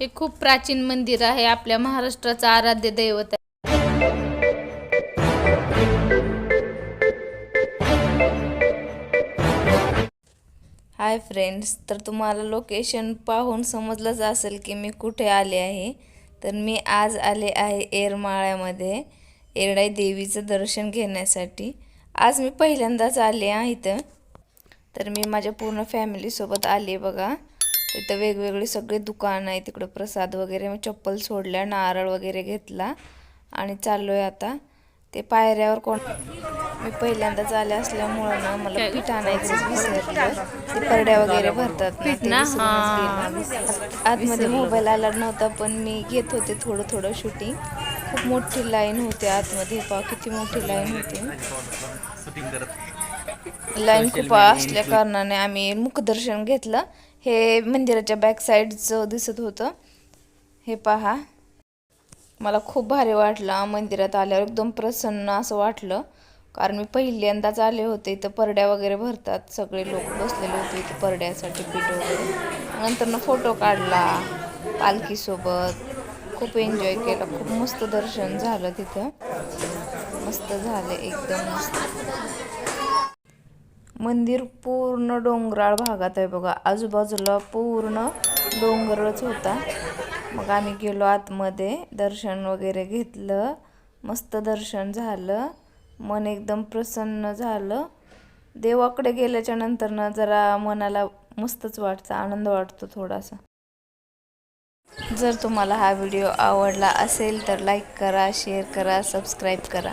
हे खूप प्राचीन मंदिर आहे. आपल्या महाराष्ट्राचं आराध्य दैवत आहे. हाय फ्रेंड्स तर तुम्हाला लोकेशन पाहून समजलंच असेल की मी कुठे आले आहे. तर मी आज आले आहे येरमाळ्यामध्ये येरडाई देवीचं दर्शन घेण्यासाठी. आज मी पहिल्यांदाच आले आहे इथं. तर मी माझ्या पूर्ण फॅमिलीसोबत आले बघा. तिथं वेगवेगळे सगळे दुकान आहे तिकडं प्रसाद वगैरे मी चप्पल सोडल्या नारळ वगैरे घेतला आणि चाललो आहे आता. ते पायऱ्यावर कोण मी पहिल्यांदाच आले असल्यामुळं ना मला पीठ आणायचं विसरलं ते परड्या वगैरे भरतात ना. आतमध्ये मोबाईल आला नव्हता पण मी घेत होते थोडं थोडं शूटिंग खूप मोठी लाईन होती आतमध्ये पहा किती मोठी लाईन होती. लाईन खूप असल्या कारणाने आम्ही मुखदर्शन घेतलं. हे मंदिराच्या बॅक साईडचं दिसत होतं. हे पहा. मला खूप भारी वाटलं मंदिरात आल्यावर एकदम प्रसन्न असं वाटलं. कारण मी पहिल्यांदाच आले होते इथं परड्या वगैरे भरतात. सगळे लोक बसलेले होते इथं परड्यासाठी पीठ वगैरे. नंतर ना फोटो काढला पालखीसोबत. खूप एन्जॉय केला. खूप मस्त दर्शन झालं तिथं. मस्त झालं एकदम मस्त. मंदिर पूर्ण डोंगराळ भागात आहे बघा. आजूबाजूला पूर्ण डोंगरच होता. मग आम्ही गेलो आतमध्ये दर्शन वगैरे घेतलं. मस्त दर्शन झालं. मन एकदम प्रसन्न झालं. देवाकडे गेल्याच्यानंतर ना जरा मनाला मस्तच वाटतं आनंद वाटतो थोडासा. जर तुम्हाला हा व्हिडिओ आवडला असेल तर लाईक करा शेअर करा सबस्क्राईब करा.